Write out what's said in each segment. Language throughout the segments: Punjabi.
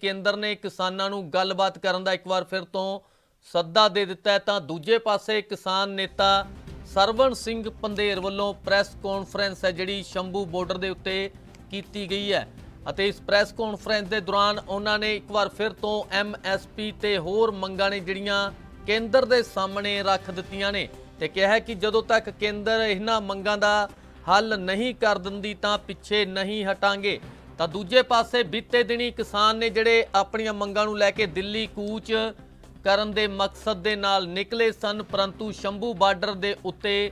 ਕੇਂਦਰ ਨੇ ਕਿਸਾਨਾਂ ਨੂੰ ਗੱਲਬਾਤ ਕਰਨ ਦਾ ਇੱਕ ਵਾਰ ਫਿਰ ਤੋਂ ਸੱਦਾ ਦੇ ਦਿੱਤਾ ਤਾਂ ਦੂਜੇ ਪਾਸੇ ਕਿਸਾਨ ਨੇਤਾ ਸਰਵਣ ਸਿੰਘ ਪੰਧੇਰ ਵੱਲੋਂ ਪ੍ਰੈਸ ਕਾਨਫਰੰਸ ਹੈ, ਜਿਹੜੀ ਸ਼ੰਭੂ ਬਾਰਡਰ ਦੇ ਉੱਤੇ ਕੀਤੀ ਗਈ ਹੈ। ਅਤੇ ਇਸ ਪ੍ਰੈਸ ਕਾਨਫਰੰਸ ਦੇ ਦੌਰਾਨ ਉਹਨਾਂ ਨੇ ਇੱਕ ਵਾਰ ਫਿਰ ਤੋਂ ਐਮਐਸਪੀ ਤੇ ਹੋਰ ਮੰਗਾਂ ਨੇ, ਜਿਹੜੀਆਂ ਕੇਂਦਰ ਦੇ ਸਾਹਮਣੇ ਰੱਖ ਦਿੱਤੀਆਂ ਨੇ। ਤੇ ਕਿਹਾ ਹੈ ਕਿ ਜਦੋਂ ਤੱਕ ਕੇਂਦਰ ਇਹਨਾਂ ਮੰਗਾਂ ਦਾ ਹੱਲ ਨਹੀਂ ਕਰ ਦਿੰਦੀ, ਤਾਂ ਪਿੱਛੇ ਨਹੀਂ ਹਟਾਂਗੇ। ਤਾਂ ਦੂਜੇ ਪਾਸੇ ਬੀਤੇ ਦਿਨੀ ਕਿਸਾਨ ਨੇ ਜਿਹੜੇ ਆਪਣੀਆਂ ਮੰਗਾਂ ਨੂੰ ਲੈ ਕੇ ਦਿੱਲੀ ਕੂਚ ਕਰਨ ਦੇ ਮਕਸਦ ਦੇ ਨਾਲ ਨਿਕਲੇ ਸਨ, ਪਰੰਤੂ ਸ਼ੰਭੂ ਬਾਰਡਰ ਦੇ ਉੱਤੇ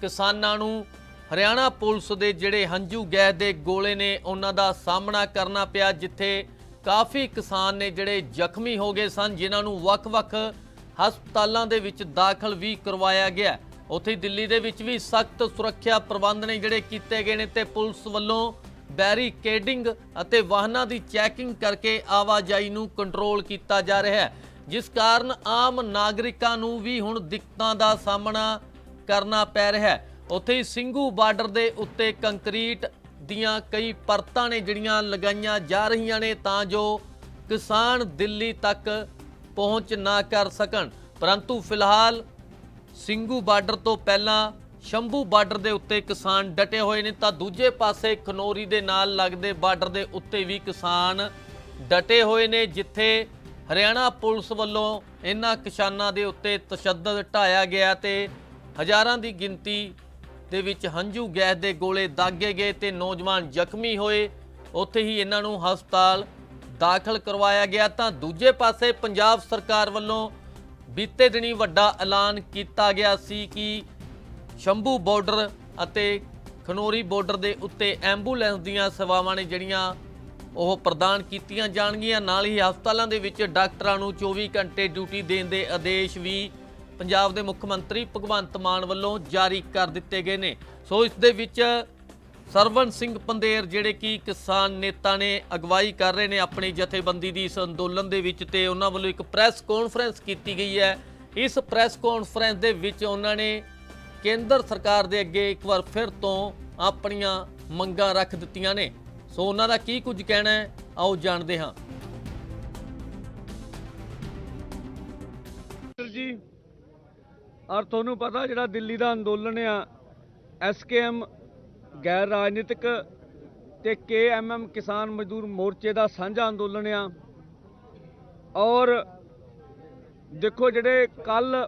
ਕਿਸਾਨਾਂ ਨੂੰ ਹਰਿਆਣਾ ਪੁਲਿਸ ਦੇ ਜਿਹੜੇ ਹੰਝੂ ਗੈਸ ਦੇ ਗੋਲੇ ਨੇ, ਉਹਨਾਂ ਦਾ ਸਾਹਮਣਾ ਕਰਨਾ ਪਿਆ, ਜਿੱਥੇ ਕਾਫੀ ਕਿਸਾਨ ਨੇ ਜਿਹੜੇ ਜ਼ਖਮੀ ਹੋ ਗਏ ਸਨ, ਜਿਨ੍ਹਾਂ ਨੂੰ ਵੱਖ-ਵੱਖ ਹਸਪਤਾਲਾਂ ਦੇ ਵਿੱਚ ਦਾਖਲ ਵੀ ਕਰਵਾਇਆ ਗਿਆ ਉੱਥੇ ਦਿੱਲੀ ਦੇ ਵਿੱਚ ਵੀ ਸਖਤ ਸੁਰੱਖਿਆ ਪ੍ਰਬੰਧ ਨੇ ਜਿਹੜੇ ਕੀਤੇ ਗਏ ਨੇ ਤੇ ਪੁਲਿਸ ਵੱਲੋਂ ਬੈਰੀਕੇਡਿੰਗ ਅਤੇ ਵਾਹਨਾਂ ਦੀ ਚੈਕਿੰਗ ਕਰਕੇ ਆਵਾਜਾਈ ਨੂੰ ਕੰਟਰੋਲ ਕੀਤਾ ਜਾ ਰਿਹਾ ਹੈ, ਜਿਸ ਕਾਰਨ ਆਮ ਨਾਗਰਿਕਾਂ ਨੂੰ ਵੀ ਹੁਣ ਦਿੱਕਤਾਂ ਦਾ ਸਾਹਮਣਾ ਕਰਨਾ ਪੈ ਰਿਹਾ ਹੈ। ਉੱਥੇ ਹੀ ਸਿੰਘੂ ਬਾਰਡਰ ਦੇ ਉੱਤੇ ਕੰਕਰੀਟ ਦੀਆਂ ਕਈ ਪਰਤਾਂ ਨੇ ਜਿਹੜੀਆਂ ਲਗਾਈਆਂ ਜਾ ਰਹੀਆਂ ਨੇ ਤਾਂ ਜੋ ਕਿਸਾਨ ਦਿੱਲੀ ਤੱਕ ਪਹੁੰਚ ਨਾ ਕਰ ਸਕਣ। ਪਰੰਤੂ ਫਿਲਹਾਲ ਸਿੰਘੂ ਬਾਰਡਰ ਤੋਂ ਪਹਿਲਾਂ ਸ਼ੰਭੂ ਬਾਰਡਰ ਦੇ ਉੱਤੇ ਕਿਸਾਨ ਡਟੇ ਹੋਏ ਨੇ, ਤਾਂ ਦੂਜੇ ਪਾਸੇ ਖਨੋਰੀ ਦੇ ਨਾਲ ਲੱਗਦੇ ਬਾਰਡਰ ਦੇ ਉੱਤੇ ਵੀ ਕਿਸਾਨ ਡਟੇ ਹੋਏ ਨੇ, ਜਿੱਥੇ ਹਰਿਆਣਾ ਪੁਲਿਸ ਵੱਲੋਂ ਇਹਨਾਂ ਕਿਸਾਨਾਂ ਦੇ ਉੱਤੇ ਤਸ਼ੱਦਦ ਢਾਇਆ ਗਿਆ ਤੇ ਹਜ਼ਾਰਾਂ ਦੀ ਗਿਣਤੀ ਦੇ ਵਿੱਚ ਹੰਝੂ ਗੈਸ ਦੇ ਗੋਲੇ ਦਾਗੇ ਗਏ ਤੇ ਨੌਜਵਾਨ ਜ਼ਖਮੀ ਹੋਏ। ਉੱਥੇ ਹੀ ਇਹਨਾਂ ਨੂੰ ਹਸਪਤਾਲ ਦਾਖਲ ਕਰਵਾਇਆ ਗਿਆ। ਤਾਂ ਦੂਜੇ ਪਾਸੇ ਪੰਜਾਬ ਸਰਕਾਰ ਵੱਲੋਂ ਬੀਤੇ ਦਿਨੀ ਵੱਡਾ ਐਲਾਨ ਕੀਤਾ ਗਿਆ ਸੀ ਕਿ ਸ਼ੰਭੂ ਬਾਰਡਰ ਅਤੇ ਖਨੋਰੀ ਬਾਰਡਰ ਦੇ ਉੱਤੇ ਐਂਬੂਲੈਂਸ ਦੀਆਂ ਸੇਵਾਵਾਂ ਨੇ ਜਿਹੜੀਆਂ ਉਹ ਪ੍ਰਦਾਨ ਕੀਤੀਆਂ ਜਾਣਗੀਆਂ। ਨਾਲ ਹੀ ਹਸਪਤਾਲਾਂ ਦੇ ਵਿੱਚ ਡਾਕਟਰਾਂ ਨੂੰ 24 ਘੰਟੇ ਡਿਊਟੀ ਦੇਣ ਦੇ ਆਦੇਸ਼ ਵੀ ਪੰਜਾਬ ਦੇ ਮੁੱਖ ਮੰਤਰੀ ਭਗਵੰਤ ਮਾਨ ਵੱਲੋਂ ਜਾਰੀ ਕਰ ਦਿੱਤੇ ਗਏ ਨੇ। ਸੋ ਇਸ ਦੇ ਵਿੱਚ ਸਰਵਨ ਸਿੰਘ ਪੰਦੇਰ ਜਿਹੜੇ ਕਿ ਕਿਸਾਨ ਨੇਤਾ ਨੇ, ਅਗਵਾਈ ਕਰ ਰਹੇ ਨੇ ਆਪਣੀ ਜਥੇਬੰਦੀ ਦੀ ਇਸ ਅੰਦੋਲਨ ਦੇ ਵਿੱਚ ਤੇ ਉਹਨਾਂ ਵੱਲੋਂ ਇੱਕ ਪ੍ਰੈਸ ਕਾਨਫਰੰਸ ਕੀਤੀ ਗਈ ਹੈ। ਇਸ ਪ੍ਰੈਸ ਕਾਨਫਰੰਸ ਦੇ ਵਿੱਚ ਉਹਨਾਂ ਨੇ ਕੇਂਦਰ ਸਰਕਾਰ ਦੇ ਅੱਗੇ ਇੱਕ ਵਾਰ ਫਿਰ ਤੋਂ ਆਪਣੀਆਂ ਮੰਗਾਂ ਰੱਖ ਦਿੱਤੀਆਂ ਨੇ। ਸੋ ਉਹਨਾਂ ਦਾ ਕੀ ਕੁਝ ਕਹਿਣਾ ਹੈ, ਆਓ ਜਾਣਦੇ ਹਾਂ। ਜੀ, ਔਰ ਤੁਹਾਨੂੰ ਪਤਾ ਜਿਹੜਾ ਦਿੱਲੀ ਦਾ ਅੰਦੋਲਨ ਆ ਐਸਕੇਐਮ ਗੈਰ ਰਾਜਨੀਤਿਕ ਤੇ ਕੇਐਮਐਮ ਕਿਸਾਨ ਮਜ਼ਦੂਰ ਮੋਰਚੇ ਦਾ ਸਾਂਝਾ ਅੰਦੋਲਨ ਆ। ਔਰ ਦੇਖੋ ਜਿਹੜੇ ਕੱਲ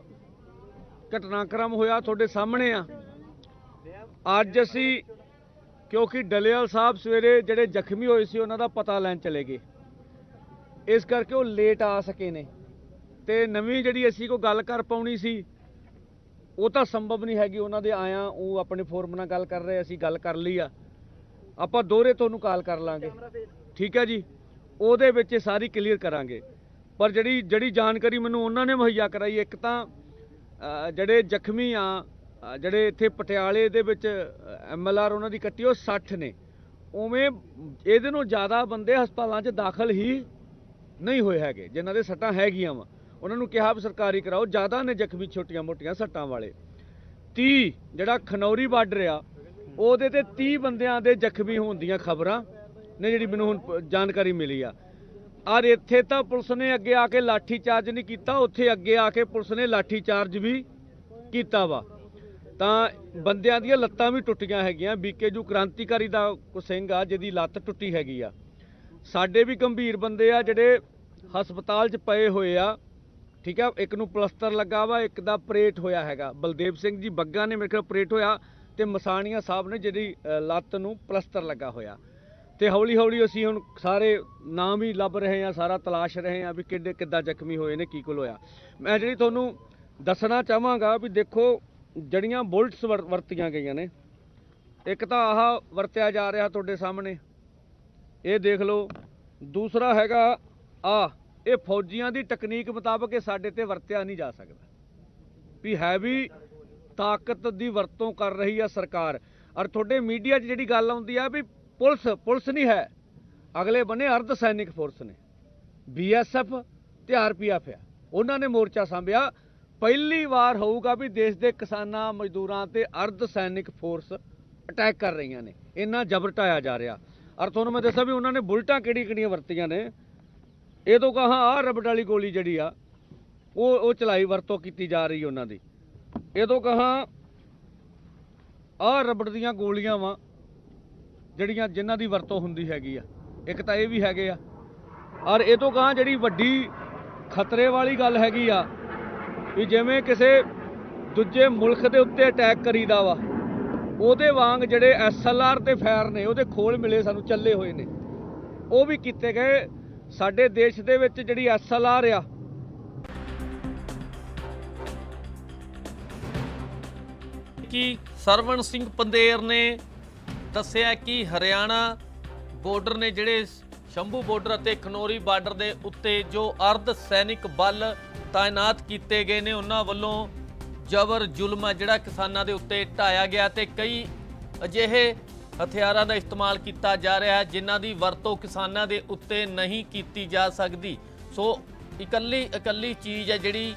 ਘਟਨਾਕ੍ਰਮ ਹੋਇਆ ਤੁਹਾਡੇ ਸਾਹਮਣੇ ਆ। ਅੱਜ ਅਸੀਂ ਕਿਉਂਕਿ ਡਲੇਵਾਲ ਸਾਹਿਬ ਸਵੇਰੇ ਜਿਹੜੇ ਜ਼ਖਮੀ ਹੋਏ ਸੀ, ਉਹਨਾਂ ਦਾ ਪਤਾ ਲੈਣ ਚਲੇ ਗਏ। ਇਸ ਕਰਕੇ ਉਹ ਲੇਟ ਆ ਸਕੇ ਨੇ। ਤੇ ਨਵੀਂ ਜਿਹੜੀ ਅਸੀਂ ਕੋਈ ਗੱਲ ਕਰ ਪਾਉਣੀ ਸੀ, ਉਹ ਤਾਂ ਸੰਭਵ ਨਹੀਂ ਹੈਗੀ। ਉਹਨਾਂ ਦੇ ਆਇਆ ਉਹ ਆਪਣੇ ਫੋਰਮ ਨਾਲ ਗੱਲ ਕਰ ਰਹੇ, ਅਸੀਂ ਗੱਲ ਕਰ ਲਈ ਆ। ਆਪਾਂ ਦੋਹਰੇ ਤੁਹਾਨੂੰ ਕਾਲ ਕਰ ਲਾਂਗੇ। ਠੀਕ ਹੈ ਜੀ? ਉਹਦੇ ਵਿੱਚ ਇਹ ਸਾਰੀ ਕਲੀਅਰ ਕਰਾਂਗੇ। ਪਰ ਜਿਹੜੀ ਜਿਹੜੀ ਜਾਣਕਾਰੀ ਮੈਨੂੰ ਉਹਨਾਂ ਨੇ ਮੁਹੱਈਆ ਕਰਾਈ, ਇੱਕ ਤਾਂ ਜਿਹੜੇ ਜ਼ਖਮੀ ਆ ਜਿਹੜੇ ਇੱਥੇ ਪਟਿਆਲੇ ਦੇ ਵਿੱਚ ਐਮਐਲਆਰ ਉਹਨਾਂ ਦੀ ਕੱਟੀ, ਉਹ 60 ਨੇ। ਉਵੇਂ ਇਹਦੇ ਨੂੰ ਜ਼ਿਆਦਾ ਬੰਦੇ ਹਸਪਤਾਲਾਂ 'ਚ ਦਾਖਲ ਹੀ ਨਹੀਂ ਹੋਏ ਹੈਗੇ, ਜਿਨ੍ਹਾਂ ਦੇ ਸੱਟਾਂ ਹੈਗੀਆਂ ਵਾ। ਉਹਨਾਂ ਨੂੰ ਕਿਹਾ ਵੀ ਸਰਕਾਰੀ ਕਰਾਓ, ਜ਼ਿਆਦਾ ਨੇ ਜ਼ਖਮੀ ਛੋਟੀਆਂ-ਮੋਟੀਆਂ ਸੱਟਾਂ ਵਾਲੇ। 30 ਜਿਹੜਾ ਖਨੌਰੀ ਬਾਰਡਰ ਆ ਉਹਦੇ ਤੇ 30 ਬੰਦਿਆਂ ਦੇ ਜ਼ਖਮੀ ਹੋਣ ਦੀਆਂ ਖਬਰਾਂ ਨੇ ਜਿਹੜੀ ਮੈਨੂੰ ਹੁਣ ਜਾਣਕਾਰੀ ਮਿਲੀ ਆ। ਔਰ ਇੱਥੇ ਤਾਂ ਪੁਲਿਸ ਨੇ ਅੱਗੇ ਆ ਕੇ ਲਾਠੀ ਚਾਰਜ ਨਹੀਂ ਕੀਤਾ, ਉੱਥੇ ਅੱਗੇ ਆ ਕੇ ਪੁਲਿਸ ਨੇ ਲਾਠੀ ਚਾਰਜ ਵੀ ਕੀਤਾ ਵਾ। ਤਾਂ ਬੰਦਿਆਂ ਦੀਆਂ ਲੱਤਾਂ ਵੀ ਟੁੱਟੀਆਂ ਹੈਗੀਆਂ। ਬੀਕੇਜੂ ਕ੍ਰਾਂਤੀਕਾਰੀ ਦਾ ਕੋ ਸਿੰਘ ਆ, ਜਿਹਦੀ ਲੱਤ ਟੁੱਟੀ ਹੈਗੀ ਆ। ਸਾਡੇ ਵੀ ਗੰਭੀਰ ਬੰਦੇ ਆ ਜਿਹੜੇ ਹਸਪਤਾਲ 'ਚ ਪਏ ਹੋਏ ਆ। ਠੀਕ ਆ, ਇੱਕ ਨੂੰ ਪਲਸਤਰ ਲੱਗਾ ਵਾ, ਇੱਕ ਦਾ ਆਪਰੇਟ ਹੋਇਆ ਹੈਗਾ। ਬਲਦੇਵ ਸਿੰਘ ਜੀ ਬੱਗਾ ਨੇ ਮੇਰੇ ਖਿਆਲ ਆਪਰੇਟ ਹੋਇਆ ਤੇ ਮਸਾਣੀਆਂ ਸਾਹਿਬ ਨੇ ਜਿਹੜੀ ਲੱਤ ਨੂੰ ਪਲਸਤਰ ਲੱਗਾ ਹੋਇਆ। ਤੇ ਹੌਲੀ ਹੌਲੀ ਅਸੀਂ ਹੁਣ ਸਾਰੇ ਨਾਮ ਹੀ ਲੱਭ ਰਹੇ ਆ ਸਾਰਾ ਤਲਾਸ਼ ਰਹੇ ਆ ਵੀ ਕਿੱਡੇ ਕਿੱਦਾਂ ਜ਼ਖਮੀ ਹੋਏ ਨੇ, ਕੀ ਕੁਲ ਹੋਇਆ। ਮੈਂ ਜਿਹੜੀ ਤੁਹਾਨੂੰ ਦੱਸਣਾ ਚਾਹਾਂਗਾ ਵੀ ਦੇਖੋ, ਜੜੀਆਂ ਬੁਲਟਸ ਵਰ- ਵਰਤੀਆਂ ਗਈਆਂ ਨੇ। ਇੱਕ ਤਾਂ ਆਹ ਵਰਤਿਆ ਜਾ ਰਿਹਾ ਤੁਹਾਡੇ ਸਾਹਮਣੇ। ਇਹ ਦੇਖ ਲਓ। ਦੂਸਰਾ ਹੈਗਾ, ਆ, ਇਹ ਫੌਜੀਆਂ ਦੀ ਟੈਕਨੀਕ ਮੁਤਾਬਕ ਇਹ ਸਾਡੇ ਤੇ ਵਰਤਿਆ ਨਹੀਂ ਜਾ ਸਕਦਾ। ਵੀ ਹੈਵੀ ਤਾਕਤ ਦੀ ਵਰਤੋਂ ਕਰ ਰਹੀ ਆ ਸਰਕਾਰ। ਔਰ ਤੁਹਾਡੇ ਮੀਡੀਆ 'ਚ ਜਿਹੜੀ ਗੱਲ ਆਉਂਦੀ ਆ ਵੀ ਪੁਲਿਸ ਪੁਲਿਸ ਨਹੀਂ ਹੈ। ਅਗਲੇ ਬੰਨੇ ਅਰਧ ਸੈਨਿਕ ਫੋਰਸ ਨੇ। ਬੀਐਸਐਫ ਤੇ ਆਰਪੀਐਫ ਆ। ਉਹਨਾਂ ਨੇ ਮੋਰਚਾ ਸੰਭਿਆ। ਪਹਿਲੀ ਵਾਰ ਹੋਊਗਾ ਵੀ ਦੇਸ਼ ਦੇ ਕਿਸਾਨਾਂ, ਮਜ਼ਦੂਰਾਂ ਤੇ ਅਰਧ ਸੈਨਿਕ ਫੋਰਸ ਅਟੈਕ ਕਰ ਰਹੀਆਂ ਨੇ। ਇੰਨਾ ਜਬਰ ਢਾਇਆ ਜਾ ਰਿਹਾ। ਔਰ ਤੁਹਾਨੂੰ ਮੈਂ ਦੱਸਾਂ ਵੀ ਉਹਨਾਂ ਨੇ ਬੁਲਟਾਂ ਕਿਹੜੀ ਕਿਹੜੀਆਂ ਵਰਤੀਆਂ ਨੇ। ਇਹ ਤੋਂ ਕਹਾ ਆਹ ਰਬੜ ਵਾਲੀ ਗੋਲੀ ਜਿਹੜੀ ਆ, ਉਹ ਉਹ ਚਲਾਈ ਵਰਤੋਂ ਕੀਤੀ ਜਾ ਰਹੀ ਉਹਨਾਂ ਦੀ। ਇਹ ਤੋਂ ਕਹਾ ਆ ਰਬੜ ਦੀਆਂ ਗੋਲੀਆਂ ਵਾ। ਜਿਹੜੀਆਂ ਜਿਨ੍ਹਾਂ ਦੀ ਵਰਤੋਂ ਹੁੰਦੀ ਹੈਗੀ ਆ। ਇੱਕ ਤਾਂ ਇਹ ਵੀ ਹੈਗੇ ਆ। ਔਰ ਇਹ ਤੋਂ ਕਹਾ ਜਿਹੜੀ ਵੱਡੀ ਖਤਰੇ ਵਾਲੀ ਗੱਲ ਹੈਗੀ ਆ, ਵੀ ਜਿਵੇਂ ਕਿਸੇ ਦੂਜੇ ਮੁਲਕ ਦੇ ਉੱਤੇ ਅਟੈਕ ਕਰੀਦਾ ਵਾ, ਉਹਦੇ ਵਾਂਗ ਜਿਹੜੇ ਐਸਐਲਆਰ ਤੇ ਫਾਇਰ ਨੇ, ਉਹਦੇ ਖੋਲ ਮਿਲੇ ਸਾਨੂੰ, ਚੱਲੇ ਹੋਏ ਨੇ। ਉਹ ਵੀ ਕੀਤੇ ਗਏ ਸਾਡੇ ਦੇਸ਼ ਦੇ ਵਿੱਚ ਜਿਹੜੀ ਐਸਐਲਆਰ ਆ। ਕਿ ਸਰਵਣ ਸਿੰਘ ਪੰਦੇਰ ਨੇ ਦੱਸਿਆ ਕਿ ਹਰਿਆਣਾ ਬਾਰਡਰ ਨੇ ਜਿਹੜੇ ਸ਼ੰਭੂ ਬਾਰਡਰ ਅਤੇ ਖਨੌਰੀ ਬਾਰਡਰ ਦੇ ਉੱਤੇ ਜੋ ਅਰਧ ਸੈਨਿਕ ਬਲ ਤਾਇਨਾਤ ਕੀਤੇ ਗਏ ਨੇ, ਉਹਨਾਂ ਵੱਲੋਂ ਜ਼ਬਰ ਜ਼ੁਲਮ ਹੈ ਜਿਹੜਾ ਕਿਸਾਨਾਂ ਦੇ ਉੱਤੇ ਢਾਇਆ ਗਿਆ ਤੇ ਕਈ ਅਜਿਹੇ ਹਥਿਆਰਾਂ ਦਾ ਇਸਤੇਮਾਲ ਕੀਤਾ ਜਾ ਰਿਹਾ ਹੈ, ਜਿਨ੍ਹਾਂ ਦੀ ਵਰਤੋਂ ਕਿਸਾਨਾਂ ਦੇ ਉੱਤੇ ਨਹੀਂ ਕੀਤੀ ਜਾ ਸਕਦੀ। ਸੋ ਇਕੱਲੀ ਇਕੱਲੀ ਚੀਜ਼ ਹੈ ਜਿਹੜੀ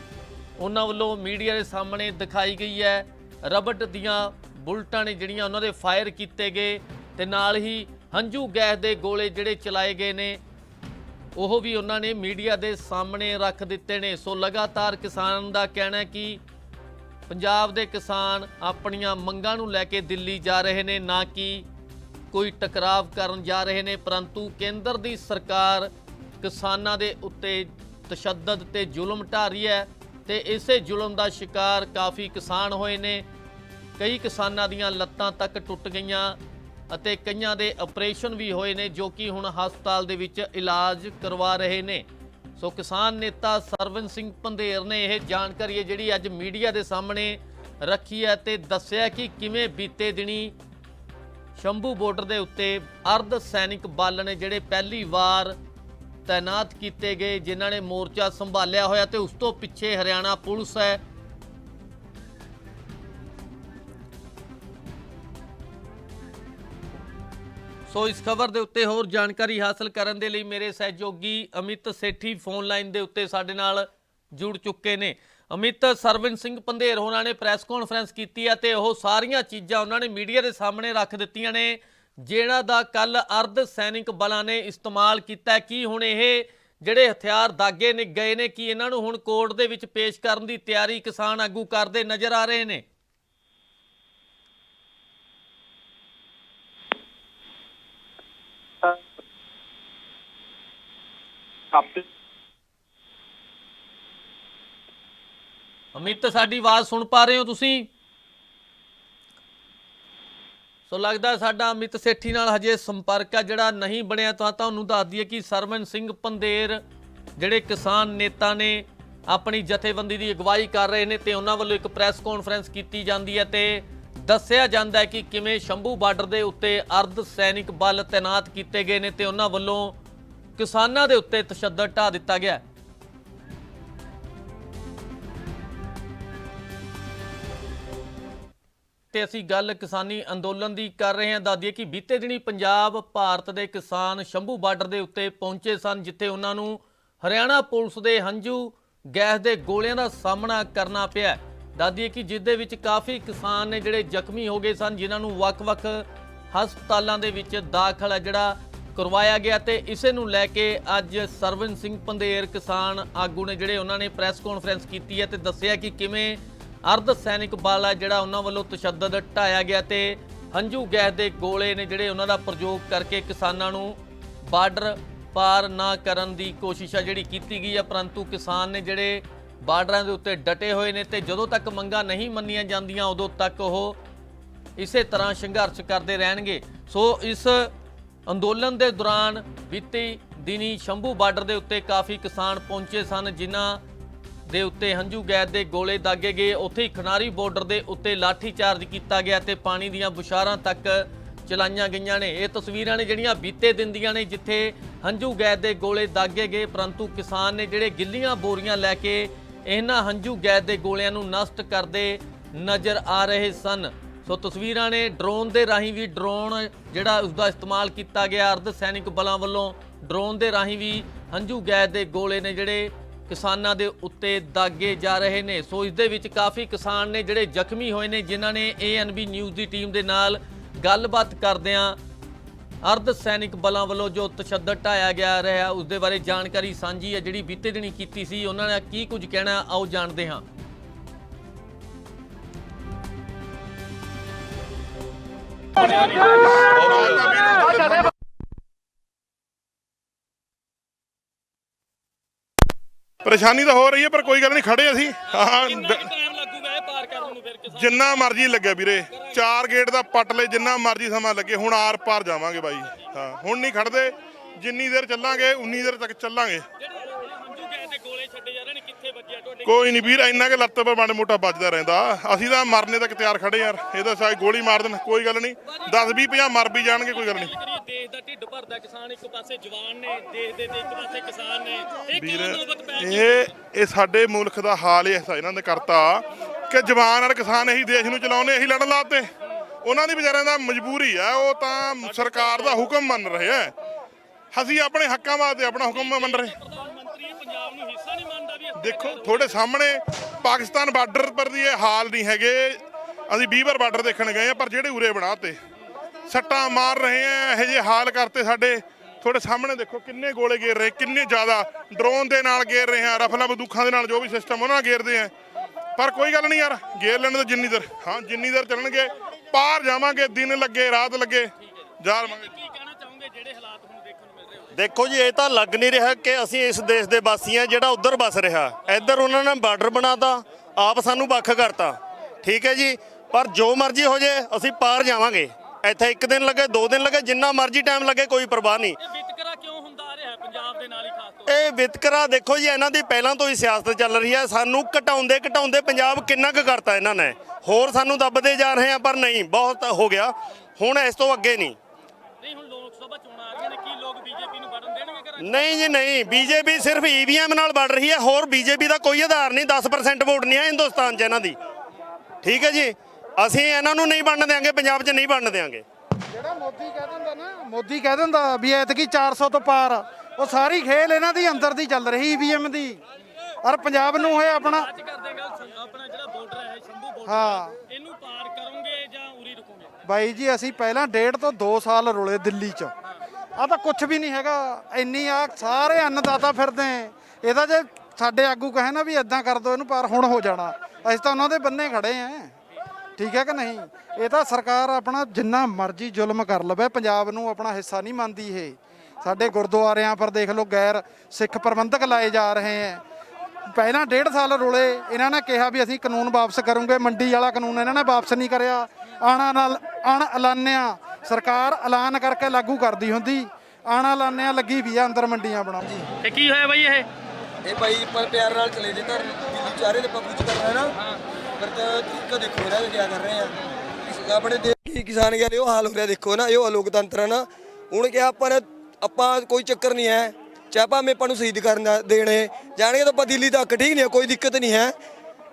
ਉਹਨਾਂ ਵੱਲੋਂ ਮੀਡੀਆ ਦੇ ਸਾਹਮਣੇ ਦਿਖਾਈ ਗਈ ਹੈ। ਰਬਟ ਦੀਆਂ ਬੁਲਟਾਂ ਨੇ ਜਿਹੜੀਆਂ ਉਹਨਾਂ ਦੇ ਫਾਇਰ ਕੀਤੇ ਗਏ ਤੇ ਨਾਲ ਹੀ ਹੰਝੂ ਗੈਸ ਦੇ ਗੋਲੇ ਜਿਹੜੇ ਚਲਾਏ ਗਏ ਨੇ, ਉਹ ਵੀ ਉਹਨਾਂ ਨੇ ਮੀਡੀਆ ਦੇ ਸਾਹਮਣੇ ਰੱਖ ਦਿੱਤੇ ਨੇ। ਸੋ ਲਗਾਤਾਰ ਕਿਸਾਨ ਦਾ ਕਹਿਣਾ ਹੈ ਕਿ ਪੰਜਾਬ ਦੇ ਕਿਸਾਨ ਆਪਣੀਆਂ ਮੰਗਾਂ ਨੂੰ ਲੈ ਕੇ ਦਿੱਲੀ ਜਾ ਰਹੇ ਨੇ, ਨਾ ਕਿ ਕੋਈ ਟਕਰਾਵ ਕਰਨ ਜਾ ਰਹੇ ਨੇ, ਪਰੰਤੂ ਕੇਂਦਰ ਦੀ ਸਰਕਾਰ ਕਿਸਾਨਾਂ ਦੇ ਉੱਤੇ ਤਸ਼ੱਦਦ ਤੇ ਜ਼ੁਲਮ ਢਾ ਰਹੀ ਹੈ ਤੇ ਇਸੇ ਜ਼ੁਲਮ ਦਾ ਸ਼ਿਕਾਰ ਕਾਫੀ ਕਿਸਾਨ ਹੋਏ ਨੇ। ਕਈ ਕਿਸਾਨਾਂ ਦੀਆਂ ਲੱਤਾਂ ਤੱਕ ਟੁੱਟ ਗਈਆਂ ਅਤੇ ਕਈਆਂ ਦੇ ਆਪਰੇਸ਼ਨ ਵੀ ਹੋਏ ਨੇ ਜੋ ਕਿ ਹੁਣ ਹਸਪਤਾਲ ਦੇ ਵਿੱਚ ਇਲਾਜ ਕਰਵਾ ਰਹੇ ਨੇ। ਸੋ ਕਿਸਾਨ ਨੇਤਾ ਸਰਵਨ ਸਿੰਘ ਪੰਧੇਰ ਨੇ ਇਹ ਜਾਣਕਾਰੀ ਹੈ ਜਿਹੜੀ ਅੱਜ ਮੀਡੀਆ ਦੇ ਸਾਹਮਣੇ ਰੱਖੀ ਹੈ ਤੇ ਦੱਸਿਆ ਕਿ ਕਿਵੇਂ ਬੀਤੇ ਦਿਨੀ ਸ਼ੰਭੂ ਬਾਰਡਰ ਦੇ ਉੱਤੇ ਅਰਧ ਸੈਨਿਕ ਬਲ ਨੇ ਜਿਹੜੇ ਪਹਿਲੀ ਵਾਰ ਤਾਇਨਾਤ ਕੀਤੇ ਗਏ, ਜਿਨ੍ਹਾਂ ਨੇ ਮੋਰਚਾ ਸੰਭਾਲਿਆ ਹੋਇਆ ਤੇ ਉਸ ਤੋਂ ਪਿੱਛੇ ਹਰਿਆਣਾ ਪੁਲਿਸ ਹੈ। ਸੋ ਇਸ ਖਬਰ ਦੇ ਉੱਤੇ ਹੋਰ ਜਾਣਕਾਰੀ ਹਾਸਲ ਕਰਨ ਦੇ ਲਈ ਮੇਰੇ ਸਹਿਯੋਗੀ ਅਮਿਤ ਸੇਠੀ ਫੋਨ ਲਾਈਨ ਦੇ ਉੱਤੇ ਸਾਡੇ ਨਾਲ ਜੁੜ ਚੁੱਕੇ ਨੇ ਅਮਿਤ ਸਰਵਨ ਸਿੰਘ ਪੰਧੇਰ ਹੋਣਾ ਨੇ ਪ੍ਰੈਸ ਕਾਨਫਰੰਸ ਕੀਤੀ ਹੈ ਤੇ ਉਹ ਸਾਰੀਆਂ ਚੀਜ਼ਾਂ ਉਹਨਾਂ ਨੇ ਮੀਡੀਆ ਦੇ ਸਾਹਮਣੇ ਰੱਖ ਦਿੱਤੀਆਂ ਨੇ, ਜਿਹੜਾ ਦਾ ਕੱਲ ਅਰਧ ਸੈਨਿਕ ਬਲਾਂ ਨੇ ਇਸਤੇਮਾਲ ਕੀਤਾ ਹੈ। ਕੀ ਹੁਣ ਇਹ ਜਿਹੜੇ ਹਥਿਆਰ ਦਾਗੇ ਨੇ, ਗਏ ਨੇ, ਕੀ ਇਹਨਾਂ ਨੂੰ ਹੁਣ ਕੋਰਟ ਦੇ ਵਿੱਚ ਪੇਸ਼ ਕਰਨ ਦੀ ਤਿਆਰੀ ਕਿਸਾਨ ਆਗੂ ਕਰਦੇ ਨਜ਼ਰ ਆ ਰਹੇ ਨੇ ਕਾਫੀ ਅਮਿਤ, ਸਾਡੀ ਆਵਾਜ਼ ਸੁਣ ਪਾ ਰਹੇ ਹੋ ਤੁਸੀਂ? ਸੋ ਲੱਗਦਾ ਸਾਡਾ ਅਮਿਤ ਸੇਠੀ ਨਾਲ ਹਜੇ ਸੰਪਰਕ ਆ, ਜਿਹੜਾ ਨਹੀਂ ਬਣਿਆ ਤਾਂ ਤੁਹਾਨੂੰ ਦੱਸ ਦਈਏ ਕਿ ਸਰਵਨ ਸਿੰਘ ਪੰਦੇਰ, ਜਿਹੜੇ ਕਿਸਾਨ ਨੇਤਾ ਨੇ, ਆਪਣੀ ਜਥੇਬੰਦੀ ਦੀ ਅਗਵਾਈ ਕਰ ਰਹੇ ਨੇ ਤੇ ਉਹਨਾਂ ਵੱਲੋਂ ਇੱਕ ਪ੍ਰੈਸ ਕਾਨਫਰੰਸ ਕੀਤੀ ਜਾਂਦੀ ਹੈ ਤੇ ਦੱਸਿਆ ਜਾਂਦਾ ਹੈ ਕਿ ਕਿਵੇਂ ਸ਼ੰਭੂ ਬਾਰਡਰ ਦੇ ਉੱਤੇ ਅਰਧ ਸੈਨਿਕ ਬਲ ਤਾਇਨਾਤ ਕੀਤੇ ਗਏ ਨੇ ਤੇ ਉਹਨਾਂ ਵੱਲੋਂ ਕਿਸਾਨਾਂ ਦੇ ਉੱਤੇ ਤਸ਼ੱਦਦ ਢਾ ਦਿੱਤਾ ਗਿਆ ਹੈ। ਤੇ ਅਸੀਂ ਗੱਲ ਕਿਸਾਨੀ ਅੰਦੋਲਨ ਦੀ ਕਰ ਰਹੇ ਹਾਂ ਦਾਦੀਏ ਕਿ ਬੀਤੇ ਦਿਨੀ ਪੰਜਾਬ, ਭਾਰਤ ਦੇ ਕਿਸਾਨ ਸ਼ੰਭੂ ਬਾਰਡਰ ਦੇ ਉੱਤੇ ਪਹੁੰਚੇ ਸਨ, ਜਿੱਥੇ ਉਹਨਾਂ ਨੂੰ ਹਰਿਆਣਾ ਪੁਲਿਸ ਦੇ ਹੰਝੂ, ਗੈਸ ਦੇ ਗੋਲਿਆਂ ਦਾ ਸਾਹਮਣਾ ਕਰਨਾ ਪਿਆ ਦਾਦੀਏ ਕਿ ਜਿਸ ਦੇ ਵਿੱਚ ਕਾਫੀ ਕਿਸਾਨ ਨੇ ਜਿਹੜੇ ਜ਼ਖਮੀ ਹੋ ਗਏ ਸਨ, ਜਿਨ੍ਹਾਂ ਨੂੰ ਵੱਖ-ਵੱਖ ਹਸਪਤਾਲਾਂ ਦੇ ਵਿੱਚ ਦਾਖਲ ਹੈ, ਜਿਹੜਾ ਕਰਵਾਇਆ ਗਿਆ ਤੇ ਇਸੇ ਨੂੰ ਲੈ ਕੇ ਅੱਜ ਸਰਵਨ ਸਿੰਘ ਪੰਦੇਰ ਕਿਸਾਨ ਆਗੂ ਨੇ ਜਿਹੜੇ ਉਹਨਾਂ ਨੇ ਪ੍ਰੈਸ ਕਾਨਫਰੰਸ ਕੀਤੀ ਹੈ ਤੇ ਦੱਸਿਆ ਕਿ ਕਿਵੇਂ ਅਰਧ ਸੈਨਿਕ ਬਲ ਆ ਜਿਹੜਾ ਉਹਨਾਂ ਵੱਲੋਂ ਤਸ਼ੱਦਦ ਢਾਇਆ ਗਿਆ ਤੇ ਹੰਝੂ ਗੈਸ ਦੇ ਗੋਲੇ ਨੇ ਜਿਹੜੇ ਉਹਨਾਂ ਦਾ ਪ੍ਰਯੋਗ ਕਰਕੇ ਕਿਸਾਨਾਂ ਨੂੰ ਬਾਰਡਰ ਪਾਰ ਨਾ ਕਰਨ ਦੀ ਕੋਸ਼ਿਸ਼ ਆ ਜਿਹੜੀ ਕੀਤੀ ਗਈ ਆ, ਪਰੰਤੂ ਕਿਸਾਨ ਨੇ ਜਿਹੜੇ ਬਾਰਡਰਾਂ ਦੇ ਉੱਤੇ ਡਟੇ ਹੋਏ ਨੇ ਤੇ ਜਦੋਂ ਤੱਕ ਮੰਗਾਂ ਨਹੀਂ ਮੰਨੀਆਂ ਜਾਂਦੀਆਂ, ਉਦੋਂ ਤੱਕ ਉਹ ਇਸੇ ਤਰ੍ਹਾਂ ਸੰਘਰਸ਼ ਕਰਦੇ ਰਹਿਣਗੇ। ਸੋ ਇਸ ਅੰਦੋਲਨ ਦੇ ਦੌਰਾਨ ਬੀਤੀ ਦਿਨੀ ਸ਼ੰਭੂ ਬਾਰਡਰ ਦੇ ਉੱਤੇ ਕਾਫੀ ਕਿਸਾਨ ਪਹੁੰਚੇ ਸਨ, ਜਿਨ੍ਹਾਂ ਦੇ ਉੱਤੇ ਹੰਝੂ ਗੈਸ ਦੇ ਗੋਲੇ ਦਾਗੇ ਗਏ। ਉੱਥੇ ਹੀ ਖਨਾਰੀ ਬਾਰਡਰ ਦੇ ਉੱਤੇ ਲਾਠੀ ਚਾਰਜ ਕੀਤਾ ਗਿਆ ਤੇ ਪਾਣੀ ਦੀਆਂ ਬੁਸ਼ਾਰਾਂ ਤੱਕ ਚਲਾਈਆਂ ਗਈਆਂ ਨੇ। ਇਹ ਤਸਵੀਰਾਂ ਨੇ ਜਿਹੜੀਆਂ ਬੀਤੇ ਦਿਨ ਦੀਆਂ ਨੇ, ਜਿੱਥੇ ਹੰਝੂ ਗੈਸ ਦੇ ਗੋਲੇ ਦਾਗੇ ਗਏ। ਪਰੰਤੂ ਕਿਸਾਨ ਨੇ ਜਿਹੜੇ ਗਿੱਲੀਆਂ ਬੋਰੀਆਂ ਲੈ ਕੇ ਇਹਨਾਂ ਹੰਝੂ ਗੈਸ ਦੇ ਗੋਲਿਆਂ ਨੂੰ ਨਸ਼ਟ ਕਰਦੇ ਨਜ਼ਰ ਆ ਰਹੇ ਸਨ। ਸੋ ਤਸਵੀਰਾਂ ਨੇ ਡਰੋਨ ਦੇ ਰਾਹੀਂ ਵੀ ਡਰੋਨ ਜਿਹੜਾ ਉਸ ਦਾ ਇਸਤੇਮਾਲ ਕੀਤਾ ਗਿਆ। ਅਰਧ ਸੈਨਿਕ ਬਲਾਂ ਵੱਲੋਂ ਡਰੋਨ ਦੇ ਰਾਹੀਂ ਵੀ ਹੰਝੂ ਗੈਸ ਦੇ ਗੋਲੇ ਨੇ ਜਿਹੜੇ ਕਿਸਾਨਾਂ ਦੇ ਉੱਤੇ ਦਾਗੇ ਜਾ ਰਹੇ ਨੇ। ਸੋ ਇਸ ਦੇ ਵਿੱਚ ਕਾਫੀ ਕਿਸਾਨ ਨੇ ਜਿਹੜੇ ਜ਼ਖਮੀ ਹੋਏ ਨੇ, ਜਿਨ੍ਹਾਂ ਨੇ ਏਐਨਬੀ ਨਿਊਜ਼ ਦੀ ਟੀਮ ਦੇ ਨਾਲ ਗੱਲਬਾਤ ਕਰਦਿਆਂ ਅਰਧ ਸੈਨਿਕ ਬਲਾਂ ਵੱਲੋਂ ਜੋ ਤਸ਼ੱਦਦ ਢਾਇਆ ਗਿਆ ਰਿਹਾ ਉਸ ਦੇ ਬਾਰੇ ਜਾਣਕਾਰੀ ਸਾਂਝੀ ਹੈ, ਜਿਹੜੀ ਬੀਤੇ ਦਿਨੀ ਕੀਤੀ ਸੀ। ਉਹਨਾਂ ਨੇ ਕੀ ਕੁਝ ਕਹਿਣਾ, ਆਓ ਜਾਣਦੇ ਹਾਂ। ਪਰੇਸ਼ਾਨੀ ਤਾਂ ਹੋ ਰਹੀ ਹੈ ਪਰ ਕੋਈ ਗੱਲ ਨਹੀਂ ਖੜੇ ਅਸੀਂ। ਹਾਂ ਡ- ਟਾਈਮ ਲੱਗੂਗਾ ਇਹ ਪਾਰ ਕਰਨ ਨੂੰ ਫਿਰ ਕਿਸਾਨ ਜਿੰਨਾ ਮਰਜ਼ੀ ਲੱਗੇ ਵੀਰੇ ਚਾਰ ਗੇਟ ਦਾ ਪੱਟ ਲੈ ਜਿੰਨਾ ਮਰਜ਼ੀ ਸਮਾਂ ਲੱਗੇ ਹੁਣ ਆਰ ਪਾਰ ਜਾਵਾਂਗੇ ਬਾਈ। ਹਾਂ ਹੁਣ ਨਹੀਂ ਖੜਦੇ ਜਿੰਨੀ ਦੇਰ ਚੱਲਾਂਗੇ ਉਨੀ ਦੇਰ ਤੱਕ ਚੱਲਾਂਗੇ। ਜਿਹੜੇ ਹੰਝੂ ਗਏ ਤੇ ਗੋਲੇ ਛੱਡੇ ਜਾ ਰਹੇ ਨੇ ਕਿੱਥੇ ਵੱਜਿਆ ਤੁਹਾਡੇ ਕੋਈ ਨਹੀਂ ਵੀਰ ਇੰਨਾ ਕਿ ਲੱਤ ਪਰ ਮਾੜਾ ਮੋਟਾ ਵੱਜਦਾ ਰਹਿੰਦਾ। ਅਸੀਂ ਤਾਂ ਮਰਨੇ ਤੱਕ ਤਿਆਰ ਖੜੇ ਯਾਰ ਇਹ ਤਾਂ ਸਾਈ ਗੋਲੀ ਮਾਰ ਦੇਣ ਕੋਈ ਗੱਲ ਨਹੀਂ 10 20 50 ਮਰ ਵੀ ਜਾਣਗੇ ਕੋਈ ਗੱਲ ਨਹੀਂ ਦੇਸ਼ ਦਾ ਢਿੱਡ ਭਰਦਾ ਕਿਸਾਨ ਇੱਕ ਪਾਸੇ ਜਵਾਨ ਨੇ ਦੇਸ਼ ਦੇ ਤੇ ਇੱਕ ਪਾਸੇ ਕਿਸਾਨ ਨੇ ਇਹ ਵੀਰ ਕਿਉਂ ਨੌਬਤ ਪੈ ਗਈ ਇਹ ਇਹ ਸਾਡੇ ਮੁਲਕ ਦਾ ਹਾਲ ਇਹ ਇਹਨਾਂ ਨੇ ਕਰਤਾ ਕਿ ਜਵਾਨ ਔਰ ਕਿਸਾਨ ਇਹੀ ਦੇਸ਼ ਨੂੰ ਚਲਾਉਣੇ ਇਹੀ ਲੜਨ ਲਾਤੇ। ਉਹਨਾਂ ਦੀ ਵਿਚਾਰਿਆਂ ਦਾ ਮਜਬੂਰੀ ਹੈ ਉਹ ਤਾਂ ਸਰਕਾਰ ਦਾ ਹੁਕਮ ਮੰਨ ਰਹੇ ਹੈ ਅਸੀਂ ਆਪਣੇ ਹੱਕਾਂ ਵਾਸਤੇ ਆਪਣਾ ਹੁਕਮ ਮੰਨ ਰਹੇ। ਪ੍ਰਧਾਨ ਮੰਤਰੀ ਪੰਜਾਬ ਨੂੰ ਹਿੱਸਾ ਨਹੀਂ ਮੰਨਦਾ ਵੀ ਅਸੀਂ ਦੇਖੋ, ਤੁਹਾਡੇ ਸਾਹਮਣੇ ਪਾਕਿਸਤਾਨ ਬਾਰਡਰ ਪਰ ਦੀ ਇਹ ਹਾਲ ਨਹੀਂ ਹੈਗੇ। ਅਸੀਂ 20 ਵਾਰ ਬਾਰਡਰ ਦੇਖਣ ਗਏ ਆ, ਪਰ ਜਿਹੜੇ ਉਰੇ ਬਣਾਤੇ, ਸੱਟਾਂ ਮਾਰ ਰਹੇ ਆ, ਇਹੋ ਜਿਹੇ ਹਾਲ ਕਰਤੇ ਸਾਡੇ। ਤੁਹਾਡੇ ਸਾਹਮਣੇ ਦੇਖੋ, ਕਿੰਨੇ ਗੋਲੇ ਗੇਰ ਰਹੇ, ਕਿੰਨੇ ਜ਼ਿਆਦਾ ਡਰੋਨ ਦੇ ਨਾਲ ਗੇਰ ਰਹੇ ਆ, ਰਫਲਾ ਬੰਦੂਖਾਂ ਦੇ ਨਾਲ ਜੋ ਵੀ ਸਿਸਟਮ ਉਹਨਾਂ ਨਾਲ ਗੇਰਦੇ ਆ। ਪਰ ਕੋਈ ਗੱਲ ਨਹੀਂ ਯਾਰ, ਗੇਰ ਲੈਣ ਤੋਂ ਜਿੰਨੀ ਦੇਰ, ਹਾਂ, ਜਿੰਨੀ ਦੇਰ ਚੱਲਣਗੇ, ਪਾਰ ਜਾਵਾਂਗੇ, ਦਿਨ ਲੱਗੇ, ਰਾਤ ਲੱਗੇ ਜਾ ਲਵਾਂਗੇ ਕੀ ਕਹਿਣਾ ਚਾਹੋਗੇ ਜਿਹੜੇ ਹਾਲਾਤ ਦੇਖੋ ਜੀ ਇਹ ਤਾਂ ਲੱਗ ਨਹੀਂ ਰਿਹਾ ਕਿ ਅਸੀਂ ਇਸ ਦੇਸ਼ ਦੇ ਵਾਸੀ ਹਾਂ ਜਿਹੜਾ ਉਧਰ ਵਸ ਰਿਹਾ। ਇੱਧਰ ਉਹਨਾਂ ਨੇ ਬਾਰਡਰ ਬਣਾਤਾ ਆਪ ਸਾਨੂੰ ਵੱਖ ਕਰਤਾ। ਠੀਕ ਹੈ ਜੀ ਪਰ ਜੋ ਮਰਜ਼ੀ ਹੋ ਜੇ ਅਸੀਂ ਪਾਰ ਜਾਵਾਂਗੇ। ਇੱਥੇ ਇੱਕ ਦਿਨ ਲੱਗੇ ਦੋ ਦਿਨ ਲੱਗੇ ਜਿੰਨਾ ਮਰਜ਼ੀ ਟਾਈਮ ਲੱਗੇ ਕੋਈ ਪਰਵਾਹ ਨਹੀਂ। ਇਹ ਵਿਤਕਰਾ ਕਿਉਂ ਹੁੰਦਾ ਆ ਰਿਹਾ ਹੈ ਪੰਜਾਬ ਦੇ ਨਾਲ ਹੀ ਖਾਸ ਤੌਰ ਇਹ ਵਿਤਕਰਾ ਦੇਖੋ ਜੀ ਇਹਨਾਂ ਦੀ ਪਹਿਲਾਂ ਤੋਂ ਹੀ ਸਿਆਸਤ ਚੱਲ ਰਹੀ ਹੈ। ਸਾਨੂੰ ਘਟਾਉਂਦੇ ਘਟਾਉਂਦੇ ਪੰਜਾਬ ਕਿੰਨਾ ਕੁ ਕਰਤਾ ਇਹਨਾਂ ਨੇ। ਹੋਰ ਸਾਨੂੰ ਦੱਬਦੇ ਜਾ ਰਹੇ ਆ ਪਰ ਨਹੀਂ ਬਹੁਤ ਹੋ ਗਿਆ। ਹੁਣ ਇਸ ਤੋਂ ਅੱਗੇ ਨਹੀਂ ਹੁਣ ਲੋਕ ਸਭਾ ਚੋਣਾਂ ਆ ਰਹੀਆਂ ਨੇ ਕੀ ਲੋਕ ਬੀਜੇਪੀ ਨੂੰ ਵੜਨ ਦੇਣਗੇ ਘਰਾਂ 'ਚ? ਨਹੀਂ ਜੀ ਨਹੀਂ। ਬੀਜੇਪੀ ਸਿਰਫ ਈਵੀਐਮ ਨਾਲ ਵੜ ਰਹੀ ਹੈ। ਹੋਰ ਬੀਜੇਪੀ ਦਾ ਕੋਈ ਆਧਾਰ ਨਹੀਂ। 10% ਵੋਟ ਨਹੀਂ ਹੈ ਹਿੰਦੁਸਤਾਨ 'ਚ ਇਹਨਾਂ ਦੀ। ਠੀਕ ਹੈ ਜੀ? ਅਸੀਂ ਇਹਨਾਂ ਨੂੰ ਨਹੀਂ ਬਣਨ ਦੇਾਂਗੇ ਪੰਜਾਬ 'ਚ ਨਹੀਂ ਬਣਨ ਦੇਾਂਗੇ ਜਿਹੜਾ ਮੋਦੀ ਕਹਿ ਦਿੰਦਾ ਨਾ ਮੋਦੀ ਕਹਿ ਦਿੰਦਾ ਵੀ ਐਤਕੀ 400 ਤੋਂ ਪਾਰ। ਉਹ ਸਾਰੀ ਖੇਲ ਇਹਨਾਂ ਦੀ ਅੰਦਰ ਦੀ ਚੱਲ ਰਹੀ ਈਵੀਐਮ ਦੀ। ਔਰ ਪੰਜਾਬ ਨੂੰ ਇਹ ਆਪਣਾ ਅੱਜ ਕਰਦੇ ਗੱਲ ਸੰ- ਆਪਣਾ ਜਿਹੜਾ ਬਾਰਡਰ ਹੈ ਸ਼ੰਭੂ ਬਾਰਡਰ ਹਾਂ ਇਹਨੂੰ ਪਾਰ ਕਰੋਗੇ ਜਾਂ ਉਰੀ ਰੁਕੋਗੇ? ਬਾਈ ਜੀ ਅਸੀਂ ਪਹਿਲਾਂ ਡੇਢ ਤੋਂ 2 ਸਾਲ ਰੁਲੇ ਦਿੱਲੀ 'ਚ। ਆ ਤਾਂ ਕੁਝ ਵੀ ਨਹੀਂ ਹੈਗਾ। ਇੰਨੀ ਆ, ਸਾਰੇ ਅੰਨਦਾਤਾ ਫਿਰਦੇ ਇਹਦਾ ਜੇ ਸਾਡੇ ਆਗੂ ਕਹੇ ਨਾ ਵੀ ਇਦਾਂ ਕਰ ਦੋ ਇਹਨੂੰ, ਪਾਰ ਹੁਣ ਹੋ ਜਾਣਾ। ਅਸੀਂ ਤਾਂ ਉਹਨਾਂ ਦੇ ਬੰਨੇ ਖੜੇ ਆਂ। ਠੀਕ ਹੈ ਕਿ ਨਹੀਂ? ਇਹ ਤਾਂ ਸਰਕਾਰ ਆਪਣਾ ਜਿੰਨਾ ਮਰਜ਼ੀ ਜ਼ੁਲਮ ਕਰ ਲਵੇ, ਪੰਜਾਬ ਨੂੰ ਆਪਣਾ ਹਿੱਸਾ ਨਹੀਂ ਮੰਨਦੀ ਇਹ। ਸਾਡੇ ਗੁਰਦੁਆਰਿਆਂ ਪਰ ਦੇਖ ਲਓ, ਗੈਰ ਸਿੱਖ ਪ੍ਰਬੰਧਕ ਲਾਏ ਜਾ ਰਹੇ ਹੈ ਪਹਿਲਾਂ ਡੇਢ ਸਾਲ ਰੁਲੇ, ਇਹਨਾਂ ਨੇ ਕਿਹਾ ਵੀ ਅਸੀਂ ਕਾਨੂੰਨ ਵਾਪਸ ਕਰੂੰਗੇ, ਮੰਡੀ ਵਾਲਾ ਕਾਨੂੰਨ ਇਹਨਾਂ ਨੇ ਵਾਪਸ ਨਹੀਂ ਕਰਿਆ। ਆਣਾ ਨਾਲ ਅਣ ਐਲਾਨਿਆ ਸਰਕਾਰ ਐਲਾਨ ਕਰਕੇ ਲਾਗੂ ਕਰਦੀ ਹੁੰਦੀ। ਆਣਾ ਐਲਾਨਿਆ ਲੱਗੀ ਵੀ ਆ ਅੰਦਰ ਮੰਡੀਆਂ ਬਣਾਉਣ ਇਹ ਕੀ ਹੋਇਆ ਬਾਈ ਇਹ? ਇਹ ਭਾਈ ਪਰ ਪਿਆਰ ਨਾਲ ਚਲੇ ਜੇ ਤਾਂ ਦਿੱਲੀ ਚਾਰੇ ਤੇ ਪੱਪੂ ਚ ਕਰਨਾ ਹੈ ਨਾ। ਪਰ ਤਾਂ ਤਰੀਕਾ ਦੇਖੋ ਇਹਨਾਂ ਦਾ ਕੀ ਕਰ ਰਹੇ ਆ। ਆਪਣੇ ਦੇਸ਼ ਕੀ ਕਿਸਾਨ ਗਿਆ ਇਹ ਹਾਲ ਹੋ ਰਿਹਾ ਦੇਖੋ ਨਾ ਇਹ ਲੋਕਤੰਤਰ ਹੈ ਨਾ। ਹੁਣ ਕਿਹਾ ਆਪਾਂ ਨੇ ਆਪਾਂ ਕੋਈ ਚੱਕਰ ਨਹੀਂ ਹੈ। ਚਾਹੇ ਭਾਵੇਂ ਆਪਾਂ ਨੂੰ ਸ਼ਹੀਦ ਕਰਨਾ ਦੇਣੇ ਜਾਣਗੇ ਤਾਂ ਆਪਾਂ ਦਿੱਲੀ ਤੱਕ ਠੀਕ ਨਹੀਂ ਕੋਈ ਦਿੱਕਤ ਨਹੀਂ ਹੈ।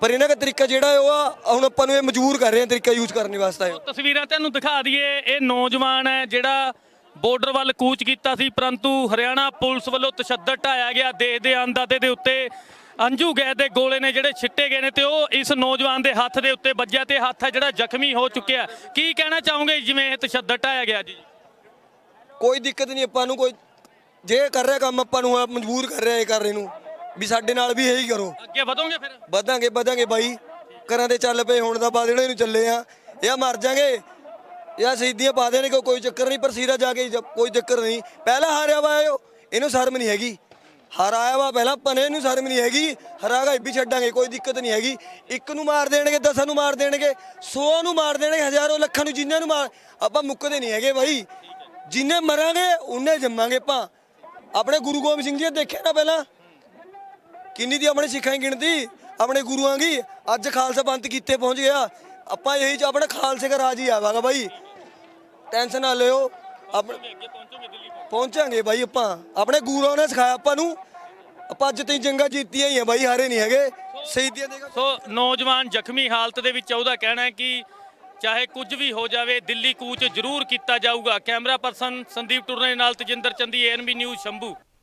ਪਰ ਇਹਨਾਂ ਦਾ ਤਰੀਕਾ ਜਿਹੜਾ ਉਹ ਆ, ਹੁਣ ਆਪਾਂ ਨੂੰ ਇਹ ਮਜਬੂਰ ਕਰ ਰਹੇ ਆ ਤਰੀਕਾ ਯੂਜ਼ ਕਰਨ ਵਾਸਤੇ। ਤਸਵੀਰਾਂ ਤੁਹਾਨੂੰ ਦਿਖਾ ਦਈਏ ਇਹ ਨੌਜਵਾਨ ਹੈ ਜਿਹੜਾ ਬਾਰਡਰ ਵੱਲ ਕੂਚ ਕੀਤਾ ਸੀ ਪਰੰਤੂ ਹਰਿਆਣਾ ਪੁਲਿਸ ਵੱਲੋਂ ਤਸ਼ੱਦਦ ਢਾਇਆ ਗਿਆ ਦੇਸ਼ ਦੇ ਅੰਦਾਤੇ ਦੇ ਉੱਤੇ। ਅੰਜੂ ਗੈਸ ਦੇ ਗੋਲੇ ਨੇ ਜਿਹੜੇ ਛਿੱਟੇ ਗਏ ਨੇ ਤੇ ਉਹ ਇਸ ਨੌਜਵਾਨ ਦੇ ਹੱਥ ਦੇ ਉੱਤੇ ਵੱਜਿਆ ਤੇ ਹੱਥ ਹੈ ਜਿਹੜਾ ਜ਼ਖਮੀ ਹੋ ਚੁੱਕਿਆ ਕੀ ਕਹਿਣਾ ਚਾਹੋਗੇ ਜਿਵੇਂ ਇਹ ਤਸ਼ੱਦਦ ਢਾਇਆ ਗਿਆ ਜੀ? ਕੋਈ ਦਿੱਕਤ ਨਹੀਂ ਆਪਾਂ ਨੂੰ ਕੋਈ ਜੇ ਕਰ ਰਿਹਾ ਕੰਮ ਆਪਾਂ ਨੂੰ ਮਜਬੂਰ ਕਰ ਰਿਹਾ ਇਹ ਕਰ ਰਹੇ ਨੂੰ। ਵੀ ਸਾਡੇ ਨਾਲ ਵੀ ਇਹੀ ਕਰੋ। ਅੱਗੇ ਵਧੋਗੇ ਫਿਰ? ਵਧਾਂਗੇ ਵਧਾਂਗੇ ਬਾਈ। ਘਰਾਂ ਦੇ ਚੱਲ ਪਏ ਹੁਣ ਤਾਂ ਬਾਅਦ ਜਿਹੜੇ ਨੂੰ ਚੱਲੇ ਆ। ਇਹ ਮਰ ਜਾਗੇ। ਇਹ ਸ਼ਹੀਦੀਆਂ ਪਾ ਦੇਣੇ ਕੋਈ ਕੋਈ ਚੱਕਰ ਨਹੀਂ ਪਰ ਸੀਰਾ ਜਾ ਕੇ ਜ- ਕੋਈ ਚੱਕਰ ਨਹੀਂ। ਪਹਿਲਾਂ ਹਾਰਿਆ ਵਾ ਇਹ, ਇਹਨੂੰ ਸ਼ਰਮ ਨਹੀਂ ਹੈਗੀ। ਹਰਾਇਆ ਵਾ ਪਹਿਲਾਂ ਪਨੇ ਨੂੰ ਸ਼ਰਮ ਨਹੀਂ ਹੈਗੀ। ਹਰਾਗਾ ਵੀ ਛੱਡਾਂਗੇ ਕੋਈ ਦਿੱਕਤ ਨਹੀਂ ਹੈਗੀ। ਇੱਕ ਨੂੰ ਮਾਰ ਦੇਣਗੇ ਦਸਾਂ ਨੂੰ ਮਾਰ ਦੇਣਗੇ 100 ਨੂੰ ਮਾਰ ਦੇਣਗੇ ਹਜ਼ਾਰਾਂ ਲੱਖਾਂ ਨੂੰ ਜਿੰਨਾਂ ਨੂੰ ਮਾਰ ਆਪਾਂ ਮੁੱਕਦੇ ਨਹੀਂ ਹੈਗੇ ਬਾਈ। ਜਿੰਨੇ ਮਰਾਂਗੇ ਉਹਨੇ ਜੰਮਾਂਗੇ ਆਪਾਂ। ਆਪਣੇ ਗੁਰੂ ਗੋਬਿੰਦ ਸਿੰਘ ਜੀ ਨੇ ਦੇਖਿਆ ਨਾ ਪਹਿਲਾਂ? ਕਿੰਨੀ ਦੀ ਆਪਣੇ ਸਿੱਖਾਂ ਦੀ ਗਿਣਤੀ? ਆਪਣੇ ਗੁਰੂਆਂ ਦੀ? ਅੱਜ ਖਾਲਸਾ ਬੰਦ ਕੀਤੇ ਪਹੁੰਚ ਗਿਆ। ਆਪਾਂ ਇਹੀ ਚ ਆਪਣੇ ਖਾਲਸੇ ਦਾ ਰਾਜ ਹੀ ਆਵਾਂਗਾ ਬਾਈ। ਟੈਨਸ਼ਨ ਨਾ ਲਿਓ। ਆਪਣੇ ਪਹੁੰਚਾਂਗੇ ਬਾਈ ਆਪਾਂ। ਆਪਣੇ ਗੁਰੂਆਂ ਨੇ ਸਿਖਾਇਆ ਆਪਾਂ ਨੂੰ। ਆਪਾਂ ਅੱਜ ਤਾਈਂ ਜੰਗਾਂ ਜਿੱਤੀਆਂ ਹੀ ਆ ਬਾਈ, ਹਾਰੇ ਨਹੀਂ ਹੈਗੇ। ਸ਼ਹੀਦੀਆਂ ਦੇ ਸੋ ਨੌਜਵਾਨ ਜ਼ਖਮੀ ਹਾਲਤ ਦੇ ਵਿੱਚ ਉਹਦਾ ਕਹਿਣਾ ਹੈ ਕਿ ਚਾਹੇ ਕੁਝ ਵੀ ਹੋ ਜਾਵੇ, ਦਿੱਲੀ ਕੂਚ ਜ਼ਰੂਰ ਕੀਤਾ ਜਾਊਗਾ। ਕੈਮਰਾ ਪਰਸਨ ਸੰਦੀਪ ਟੁਰਨੇ ਨਾਲ ਤਜਿੰਦਰ ਚੰਦੀ ਐਨਬੀ ਨਿਊਜ਼ ਸ਼ੰਭੂ।